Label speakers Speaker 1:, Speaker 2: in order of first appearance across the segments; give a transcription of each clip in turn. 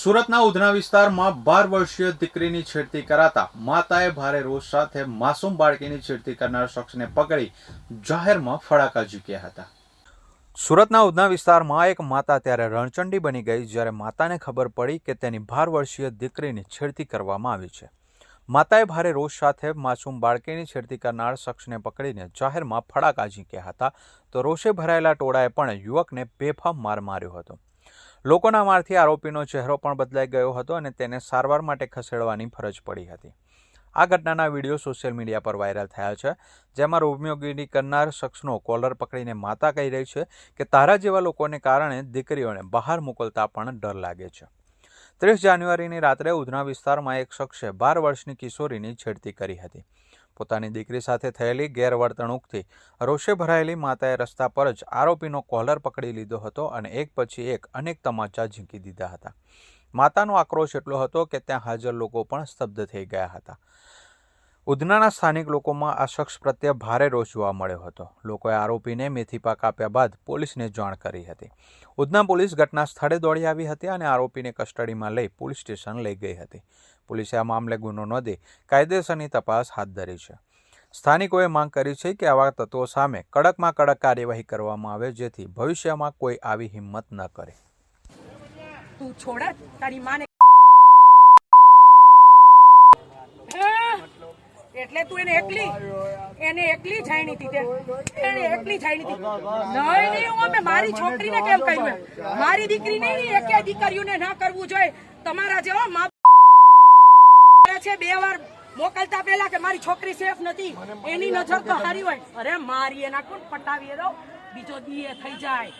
Speaker 1: સુરતના ઉધના વિસ્તારમાં બાર વર્ષીય દીકરીની છેડતી કરાતા માતાએ ભારે રોષ સાથે માસૂમ બાળકીની છેડતી કરનાર શખ્સને પકડી જાહેરમાં ફડાકા ઝીક્યા હતા. સુરતના ઉધના વિસ્તારમાં એક માતા ત્યારે રણચંડી બની ગઈ, જ્યારે માતાને ખબર પડી કે તેની બાર વર્ષીય દીકરીની છેડતી કરવામાં આવી છે. માતાએ ભારે રોષ સાથે માસૂમ બાળકીની છેડતી કરનાર શખ્સને પકડીને જાહેરમાં ફડાકા ઝીંક્યા હતા. તો રોષે ભરાયેલા ટોળાએ પણ યુવકને બેફામ માર માર્યો હતો. લોકોના મારથી આરોપીનો ચહેરો પણ બદલાઈ ગયો હતો અને તેને સારવાર માટે ખસેડવાની ફરજ પડી હતી. આ ઘટનાના વીડિયો સોશિયલ મીડિયા પર વાયરલ થયા છે, જેમાં રોમિયોગીરી કરનાર શખ્સનો કોલર પકડીને માતા કહી રહી છે કે તારા જેવા લોકોને કારણે દીકરીઓને બહાર મોકલતા પણ ડર લાગે છે. ત્રીસ જાન્યુઆરીની રાત્રે ઉધના વિસ્તારમાં એક શખ્સે બાર વર્ષની કિશોરીની છેડતી કરી હતી. પોતાની દીકરી સાથે થયેલી ગેરવર્તણૂકથી રોષે ભરાયેલી માતાએ રસ્તા પર જ આરોપીનો કોલર પકડી લીધો હતો અને એક પછી એક અનેક તમાચા ઝીંકી દીધા હતા. માતાનો આક્રોશ એટલો હતો કે ત્યાં હાજર લોકો પણ સ્તબ્ધ થઈ ગયા હતા. ઉધનાના સ્થાનિક લોકોમાં આ શખ્સ પ્રત્યે ભારે રોષ જોવા મળ્યો હતો. લોકોએ આરોપીને મેથી પાક આપ્યા બાદ પોલીસને જાણ કરી હતી. ઉધના પોલીસ ઘટના સ્થળે દોડી આવી હતી અને આરોપીને કસ્ટડીમાં લઈ પોલીસ સ્ટેશન લઈ ગઈ હતી. પોલીસે આ મામલે ગુનો નોંધી કાયદેસરની તપાસ હાથ ધરી છે. સ્થાનિકોએ માંગ કરી છે કે આવા તત્વો સામે કડકમાં કડક કાર્યવાહી કરવામાં આવે જેથી ભવિષ્યમાં કોઈ આવી હિંમત ન કરે.
Speaker 2: તું છોડ તારી માને એટલે તું એને એકલી, એને મારી છોકરીને કેમ કહ્યું મારી દીકરી એકે દીકરીઓને ના કરવું જોઈએ. તમારા જેવા મા છે, બે વાર મોકલતા પેલા કે મારી છોકરી સેફ નથી. એની નજર તો હારી હોય. અરે મારી એના કોણ પટાવી દો બીજો દીએ થઈ જાય.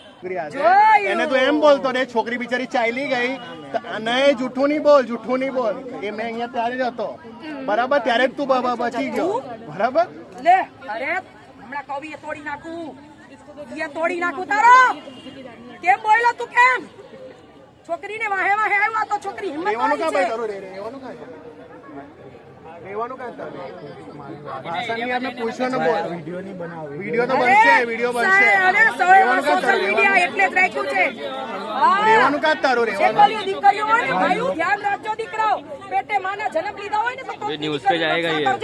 Speaker 3: એને તો એમ બોલતો ને છોકરી બિચારી ચાલી ગઈ. નહીં જૂઠું નહીં બોલ જૂઠું નહીં બોલ. એ મેં અહીંયા ત્યારે જ હતો. બરાબર? ત્યારે જ તું બાબા બચી ગયો. બરાબર?
Speaker 2: લે અરે હમણાં કવિએ તોડી નાખું. એ તોડી નાખું તારો. કેમ બોલ્યો તું કેમ? છોકરીને વાહે વાહે આવ્યો તો છોકરી હિંમત વાળી છે?
Speaker 3: રહેવાનું કાં ભાષાની આપણે પૂછવાનો બોલ. વીડિયો નહીં બનાવો. વીડિયો તો બનશે વીડિયો બનશે.
Speaker 2: અરે સોશિયલ મીડિયા એટલે જ રાખ્યું છે.
Speaker 3: રહેવાનું કાં તારું રહેવાનું.
Speaker 2: દીકરીઓ હોય ને ભાઈઓ ધ્યાન રાખજો દીકરાઓ. પેટે માના જન્મ લીધા હોય ને તો
Speaker 4: ન્યૂઝ
Speaker 2: પે
Speaker 4: જાયેગા
Speaker 2: યે